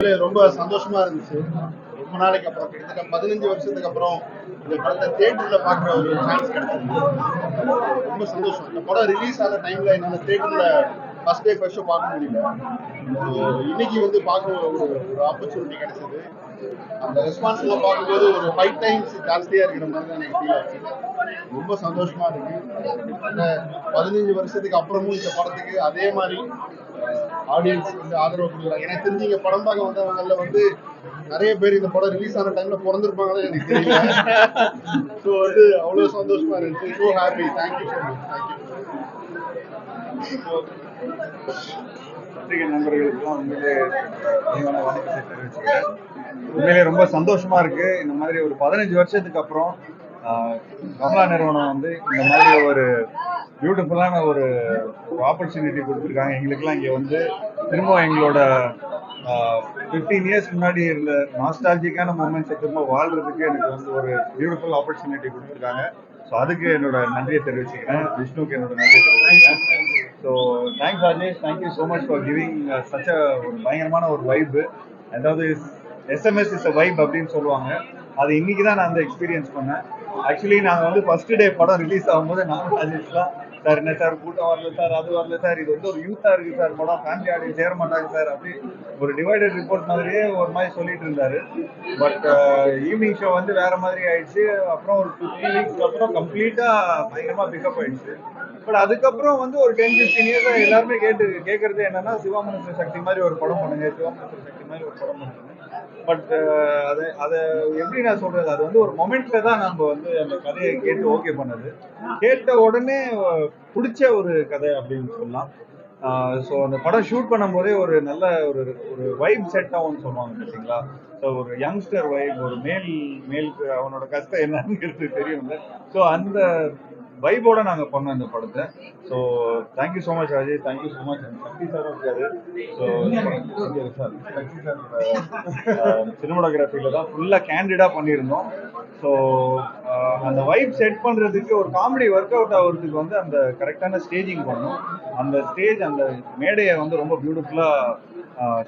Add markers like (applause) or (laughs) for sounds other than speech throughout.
ரொம்ப சந்தோஷமா இருந்துச்சு. ரொம்ப நாளைக்கு அப்புறம் கிட்டத்தட்ட பதினஞ்சு வருஷத்துக்கு அப்புறம் இந்த படத்தை தேட்டர்ல பாக்குற ஒரு சான்ஸ் கிடைச்சது ரொம்ப சந்தோஷம். இந்த படம் ரிலீஸ் ஆன டைம்ல என்னால தேட்டர்ல ஃபர்ஸ்ட் டே ஃபர்ஸ்ட் ஷோ பார்க்க முடியல. இன்னைக்கு வந்து பார்க்க ஒரு ஒரு ஆப்பர்ச்சுனிட்டி கிடைச்சது. அந்த ரெஸ்பான்ஸ் எல்லாம் பார்க்கும்போது ஒரு ஃபைவ் டைம்ஸ் ஜாஸ்தியா இருக்கிற மாதிரி தான் எனக்கு ஃபீல் ஆச்சு. ரொம்ப சந்தோஷமா இருக்கு. பதினஞ்சு வருஷத்துக்கு அப்புறமும் இந்த படத்துக்கு அதே மாதிரி ஆடியன்ஸ் வந்து ஆதரவு கொடுக்குறாங்க. எனக்கு தெரிஞ்சு இங்க படம் பார்க்க வந்தவங்கல வந்து நிறைய பேர் இந்த படம் ரிலீஸ் ஆன டைம்ல பிறந்திருப்பாங்கன்னு எனக்கு தெரியல. (laughs) ஸோ வந்து அவ்வளவு சந்தோஷமா இருந்துச்சு. So happy thank you so much thank you பத்திரிகை நண்பர்களுக்கெல்லாம் உண்மையிலே வணக்கத்தை தெரிவிச்சுக்கிறேன். உண்மையிலே ரொம்ப சந்தோஷமா இருக்கு. இந்த மாதிரி ஒரு பதினஞ்சு வருஷத்துக்கு அப்புறம் கமலா நிறுவனம் வந்து இந்த மாதிரி ஒரு பியூட்டிஃபுல்லான ஒரு ஆப்பர்ச்சுனிட்டி கொடுத்துருக்காங்க. எங்களுக்கெல்லாம் இங்கே வந்து திரும்ப எங்களோட ஃபிஃப்டீன் இயர்ஸ் முன்னாடி இருந்த நாஸ்டாலஜிக்கான மூமெண்ட்ஸை திரும்ப வாழ்றதுக்கு எனக்கு வந்து ஒரு பியூட்டிஃபுல் ஆப்பர்ச்சுனிட்டி கொடுத்துருக்காங்க. ஸோ அதுக்கு என்னோட நன்றியை தெரிவிச்சுக்கிறேன். விஷ்ணுக்கு என்னோட நன்றியை தெரிவிச்சுக்கிறேன். So thanks Rajesh thank you so much for giving such ஒரு பயங்கரமான ஒரு வைப்பு அதாவது எஸ்எம்எஸ் இஸ் அ வைப் அப்படின்னு சொல்லுவாங்க. அது இன்னைக்கு தான் நான் அந்த எக்ஸ்பீரியன்ஸ் பண்ணேன். ஆக்சுவலி நாங்கள் வந்து ஃபர்ஸ்ட் டே படம் ரிலீஸ் ஆகும்போது நானும் ராஜேஷ்லாம் சார் என்ன சார்? கூட்டம் வரல சார் அது வரல சார் இது வந்து ஒரு யூத்தாக இருக்குது சார் படம். ஃபேமிலி ஆடியன்ஸ் சேர மாட்டாங்க சார் அப்படி ஒரு டிவைடட் ரிப்போர்ட் மாதிரியே ஒரு மாதிரி சொல்லிட்டு இருந்தாரு. பட் ஈவினிங் ஷோ வந்து வேற மாதிரி ஆயிடுச்சு. அப்புறம் ஒரு டூ த்ரீ வீக்ஸ்க்கு அப்புறம் கம்ப்ளீட்டாக பயங்கரமாக பிக்கப் ஆயிடுச்சு. பட் அதுக்கப்புறம் வந்து ஒரு டென் ஃபிஃப்டீன் இயர்ஸ் எல்லாருமே கேட்டு கேட்கறது என்னன்னா சிவாமனுஷ சக்தி மாதிரி ஒரு படம் பண்ணுங்க சிவாமனுஷ சக்தி மாதிரி ஒரு படம் பண்ணுங்க. பட் uh, அதை அதை எப்படி நான் சொல்றது? அது வந்து ஒரு மொமெண்ட்ல தான் நம்ம வந்து அந்த கதையை கேட்டு ஓகே பண்ணது. கேட்ட உடனே பிடிச்ச ஒரு கதை அப்படின்னு சொல்லலாம். ஸோ அந்த படம் ஷூட் பண்ணும்போதே ஒரு நல்ல ஒரு ஒரு வைப் செட் ஆகும்னு சொல்லுவாங்க பார்த்தீங்களா ஸோ ஒரு யங்ஸ்டர் வைப் ஒரு மேல் மேலுக்கு அவனோட கஷ்டம் என்னங்கிறது தெரியும்ல. ஸோ அந்த வைபோட நாங்கள் பண்ணோம் இந்த படத்தை. So thank you so much Rajesh thank you so much Sakthi sir இருக்காரு. ஸோ சார் சக்தி சார் சினிமோகிராஃபியில் தான் ஃபுல்லாக கேண்டிடாக பண்ணியிருந்தோம். ஸோ அந்த வைப் செட் பண்ணுறதுக்கு ஒரு காமெடி ஒர்க் அவுட் ஆகுறதுக்கு வந்து அந்த கரெக்டான ஸ்டேஜிங் பண்ணும். அந்த ஸ்டேஜ் அந்த மேடையை வந்து ரொம்ப பியூட்டிஃபுல்லாக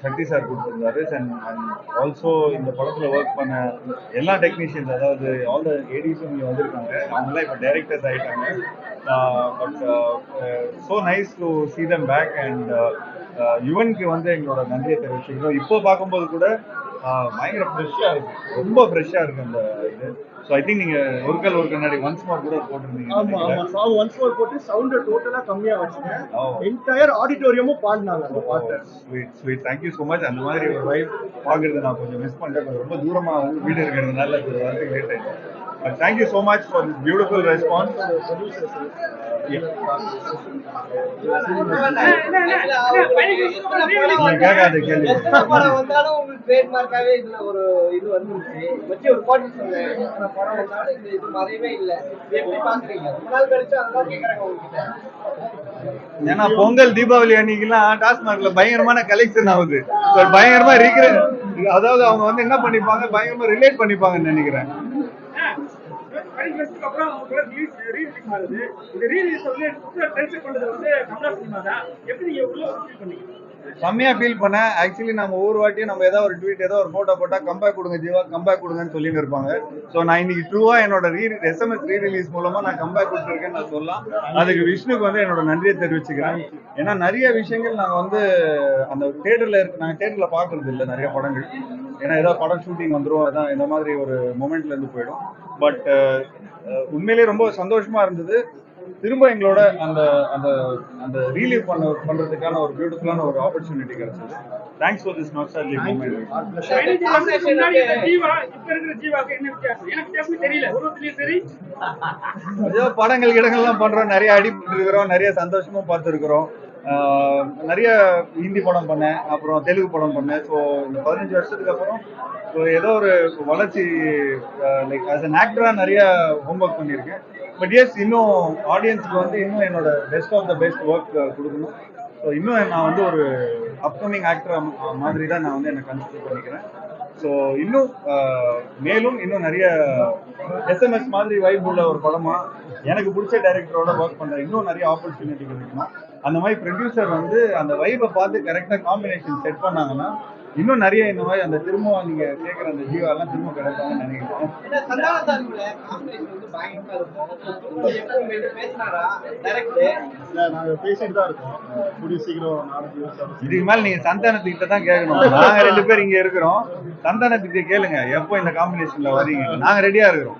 சக்தி சார் கொடுத்துருந்தாரு. அண்ட் அண்ட் ஆல்சோ இந்த படத்தில் ஒர்க் பண்ண எல்லா டெக்னீஷியன்ஸ் அதாவது ஆல் த ஏடிஸும் இங்கே வந்திருக்காங்க. அவங்களாம் இப்போ டைரக்டர்ஸ் ஆகிட்டாங்க but so nice to see them back and யுவனுக்கு வந்து எங்களோட நன்றியை தெரிவிச்சுக்கிறோம். இப்போ பார்க்கும்போது கூட பயங்கர ஃப்ரெஷ்ஷாக இருக்கு. ரொம்ப ஃப்ரெஷ்ஷாக இருக்கு அந்த இது. ஸோ ஐ திங்க் நீங்கள் ஒரு கல் ஒரு கண்ணாடி ஒன்ஸ் மோர் கூட போட்டிருந்தீங்க ஆமா ஆமா. சாங் ஒன்ஸ் மோர் போட்டு சவுண்ட் டோட்டலா கம்மியா வச்சுங்க. ஓ. என்டையர் ஆடிட்டோரியமும் பாடினாங்க அந்த பாட்டை. Sweet sweet thank you so much அந்த மாதிரி ஒரு வைப் பார்க்கறது நான் கொஞ்சம் மிஸ் பண்ணிட்டேன். கொஞ்சம் ரொம்ப தூரமா வந்து வீடு இருக்கிறதுனால கொஞ்சம் வரதுக்கு லேட் ஆயிடுச்சு but thank you so much for this beautiful response கேட்காத கேள்வி படம் வந்தாலும் உங்களுக்கு ட்ரேட்மார்க்காவே இதுல ஒரு இது வந்துருச்சு வச்சு ஒரு பாட்டு சொன்னேன் படம் வந்தாலும் இந்த இது மறையவே இல்லை எப்படி பாக்குறீங்க ரொம்ப நாள் கழிச்சு அதெல்லாம் கேக்குறாங்க உங்ககிட்ட ஏன்னா பொங்கல் தீபாவளி அன்னைக்கெல்லாம் டாஸ்மார்க்ல பயங்கரமான கலெக்ஷன் ஆகுது. பயங்கரமா இருக்கிற அதாவது அவங்க வந்து என்ன பண்ணிப்பாங்க? பயங்கரமா ரிலேட் பண்ணிப்பாங்கன்னு நினைக்கிறேன். பதினஞ்சு அப்புறம் அவங்க ரிலீஸ் ரீரிலீஸ் ஆகுது இந்த ரீரிலீஸ் வந்து டென்ஷன் பண்ணது வந்து கமலா சினிமா தான். எப்படி நீங்க உள்ள ஃபீல் பண்ணீங்க? செம்மையா ஃபீல் பண்ணேன். ஆக்சுவலி நம்ம ஒவ்வொரு வாட்டியும் நம்ம ஏதாவது ஒரு ட்வீட் ஏதோ ஒரு போட்டோ போட்டா கம்பேக் கொடுங்க ஜீவா கம்பேக் கொடுங்கன்னு சொல்லிட்டு இருப்பாங்க. ஸோ நான் இன்னைக்கு ட்ரூவா என்னோட ரீ எஸ்எம்எஸ் ரீ ரிலீஸ் மூலமா நான் கம்பேக் கொடுத்துருக்கேன்னு நான் சொல்லலாம். அதுக்கு விஷ்ணுக்கு வந்து என்னோட நன்றியை தெரிவிச்சுக்கிறேன். ஏன்னா நிறைய விஷயங்கள் நாங்கள் வந்து அந்த தேட்டர்ல இருக்கு நாங்கள் தேட்டர்ல பார்க்கறது இல்லை நிறைய படங்கள். ஏன்னா ஏதாவது படம் ஷூட்டிங் வந்துரும் அதான் இந்த மாதிரி ஒரு மொமெண்ட்ல இருந்து போயிடும். பட் உண்மையிலேயே ரொம்ப சந்தோஷமா இருந்தது. திரும்ப எங்களோட அந்த அந்த அந்த ரீலீவ் பண்ண பண்றதுக்கான ஒரு பியூட்டிஃபுல்லான ஒரு ஆப்பர்ச்சுனிட்டி கிடைச்சது. Thanks for this nostalgic moment பதினஞ்சு வருஷத்துக்கு முன்னாடி இருந்த ஜீவா இப்ப இருக்கிற ஜீவாக்கு என்ன வித்தியாசம்? எனக்கு வித்தியாசம் தெரியல. உருவத்திலயும் சரி. ஏதோ படங்கள் இடங்கள்லாம் பண்றோம். நிறைய அடிபட்டு இருக்கிறோம் நிறைய சந்தோஷமும் பார்த்துருக்குறோம். நிறைய ஹிந்தி படம் பண்ணேன் அப்புறம் தெலுங்கு படம் பண்ணேன். ஸோ இந்த பதினஞ்சு வருஷத்துக்கு அப்புறம் ஸோ ஏதோ ஒரு வளர்ச்சி லைக் ஆஸ் அன் ஆக்டராக நிறைய ஹோம்ஒர்க் பண்ணியிருக்கேன். பட் எஸ் இன்னும் ஆடியன்ஸுக்கு வந்து இன்னும் என்னோட best of the best work கொடுக்கணும். ஸோ இன்னும் நான் வந்து ஒரு அப்கமிங் ஆக்டர் மாதிரி தான் நான் வந்து என்னை கன்சிடர் பண்ணிக்கிறேன். ஸோ இன்னும் ஆஹ், மேலும் இன்னும் நிறைய எஸ்எம்எஸ் மாதிரி வைப் உள்ள ஒரு படமா எனக்கு பிடிச்ச டைரக்டரோட ஒர்க் பண்ற இன்னும் நிறைய ஆப்பர்ச்சுனிட்டி கிடைக்கணும் அந்த மாதிரி ப்ரொடியூசர் வந்து அந்த வைப்பை பார்த்து கரெக்டாக காம்பினேஷன் செட் பண்ணாங்கன்னா இன்னும் நிறைய இந்த மாதிரி அந்த திரும்ப நீங்க கேட்குற அந்த ஜீவா எல்லாம் திரும்ப கிடைப்பாங்கன்னு நினைக்கிறேன். ஏன்னா சந்தான சார்புல காம்பினேஷன் வந்து பயங்கரமா இருக்கும். திரும்ப எப்போ உங்கள்கிட்ட பேசினாரா? டைரக்ட் இல்ல நாங்க பேசிட்டு தான் இருக்கோம். கூடிய சீக்கிரம் நாலஞ்சு வருஷம் இதுக்கு மேல நீங்க சந்தானத்துக்கிட்ட தான் கேட்கணும் நாங்க ரெண்டு பேர் இங்க இருக்கிறோம். சந்தானத்துக்கிட்ட கேளுங்க. எப்போ இந்த காம்பினேஷன்ல வரீங்க நாங்க ரெடியா இருக்கிறோம்.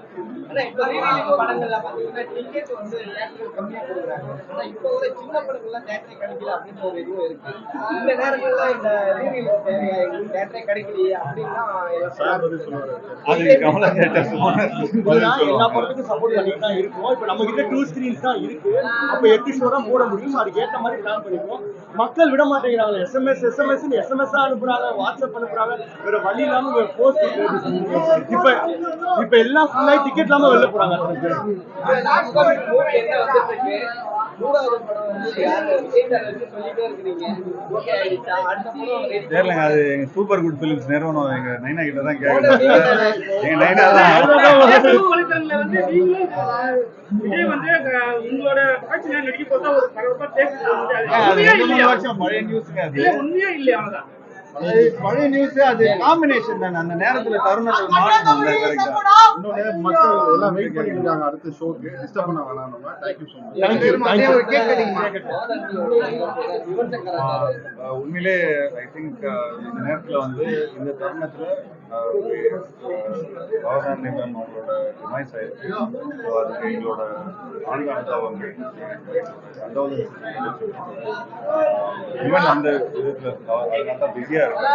எல்லா படத்துக்கும் சப்போர்ட் பண்ணிட்டு தான் இருக்கும். இப்போ நம்ம கிட்ட டூ ஸ்கிரீன்ஸ் தான் இருக்கு. அப்போ எட்டு ஷோ தான் போட முடியும்? அதுக்கு ஏற்ற மாதிரி பிளான் பண்ணிருக்கோம் மக்கள் விட மாட்டேங்கிறாங்க எஸ்எம்எஸ் எஸ்எம்எஸ் எஸ்எம்எஸ் அனுப்புறாங்க வாட்ஸ்அப் அனுப்புறாங்க. வேற வழி இல்லாம போஸ்ட் இப்ப இப்ப எல்லாம் ஃபுல்லா டிக்கெட் இல்லாம வெளில போறாங்க. தெரியலங்க அது எங்க சூப்பர் குட் பிலிம்ஸ் நிறுவனம் எங்க நைனா கிட்ட தான் கேட்கணும் எங்க நைனா தான். விஜய் வந்து உங்களோட நடிக்க போதா ஒரு பரபரப்பா உண்மையா மூணு இல்லையா அவ்வளவுதான்? பழைய நியூஸ் அது காம்பினேஷன் தானே. அந்த நேரத்துல தருணத்தை மாற்றணும்ல கரெக்டா இன்னொன்னு மக்கள் எல்லாம் வெயிட் பண்ணிட்டு இருக்காங்க அடுத்த ஷோக்கு டிஸ்டர்ப் பண்ண வேணாம் நம்ம. Thank you so much thank you ஒரு கேக் கட்டிங் உண்மையிலே ஐ திங்க் இந்த நேரத்துல வந்து இந்த தருணத்துல பவரான் மேம் அவங்களோட டிமைஸ் ஆயிருக்கு ஸோ அதுக்கு எங்களோட ஆழ்ந்த அனுதாபங்கள் அதாவது ஈவன் அந்த விதத்துல அதனால தான் பிஸியா இருக்கும்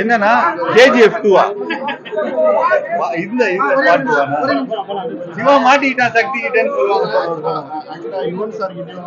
என்னன்னா கேஜிஎஃப் டூவா இந்த இந்த பாட்டு சிவா மாட்டிக்கிட்டான் சக்தி கிட்டேன்னு சொல்லுவாங்க. யுவன் சார் கிட்டயும்